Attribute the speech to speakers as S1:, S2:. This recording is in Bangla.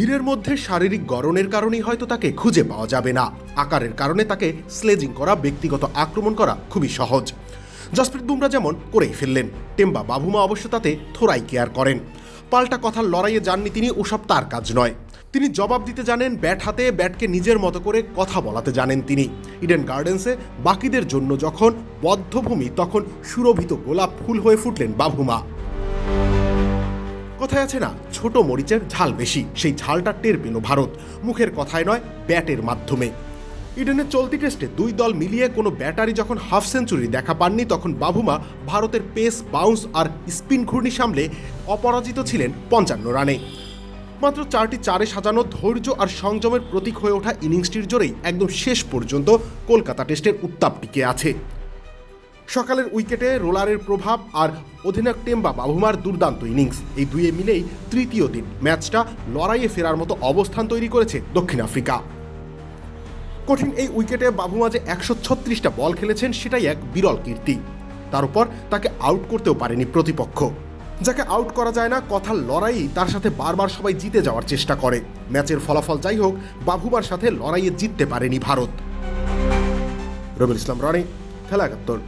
S1: ভিড়ের মধ্যে শারীরিক গড়নের কারণেই হয়তো তাকে খুঁজে পাওয়া যাবে না। আকারের কারণে তাকে স্লেজিং করা, ব্যক্তিগত আক্রমণ করা খুবই সহজ। জসপ্রীত বুমরা যেমন করেই ফেললেন, টেম্বা বাবুমা অবশ্য তাতে থোড়াই কেয়ার করেন। পাল্টা কথার লড়াইয়ে যাননি তিনি, ওসব তার কাজ নয়। তিনি জবাব দিতে জানেন, ব্যাট হাতে ব্যাটকে নিজের মতো করে কথা বলাতে জানেন তিনি। ইডেন গার্ডেন্সে বাকিদের জন্য যখন বদ্ধভূমি, তখন সুরভিত গোলাপ ফুল হয়ে ফুটলেন বাবুমা। কথায় আছে না, ছোট মরিচের ঝাল বেশি, সেই ঝালটা টের পেল ভারত। মুখের কথায় নয়, ব্যাটের মাধ্যমে। ইডেনের চলতি টেস্টে দুই দল মিলিয়ে কোনো ব্যাটারি যখন হাফ সেঞ্চুরি দেখা পাননি, তখন বাবুমা ভারতের পেস, বাউন্স আর স্পিন ঘূর্ণি সামলে অপরাজিত ছিলেন পঞ্চান্ন রানে। মাত্র চারটি চারে সাজানো ধৈর্য আর সংযমের প্রতীক হয়ে ওঠা ইনিংসটির জোরেই একদম শেষ পর্যন্ত কলকাতা টেস্টের উত্তাপ টিকে আছে। সকালের উইকেটে রোলারের প্রভাব আর অধিনায়ক টেম্বা বাবুমার দুর্দান্ত ইনিংস। এই দুয়ে মিলেই তৃতীয় দিন ম্যাচটা লড়াইয়ে ফেরার মতো অবস্থান তৈরি করেছে দক্ষিণ আফ্রিকা। কঠিন এই উইকেটে বাবুমা যে একশো ছত্রিশটা বল খেলেছেন সেটাই এক বিরল কীর্তি। তার উপর তাকে আউট করতেও পারেনি প্রতিপক্ষ। যাকে আউট করা যায় না কথার লড়াই তার সাথে বারবার সবাই জিতে যাওয়ার চেষ্টা করে। ম্যাচের ফলাফল যাই হোক, বাবুমার সাথে লড়াইয়ে জিততে পারেনি ভারত। রবিল ইসলাম রনি, খেলা একাত্তর।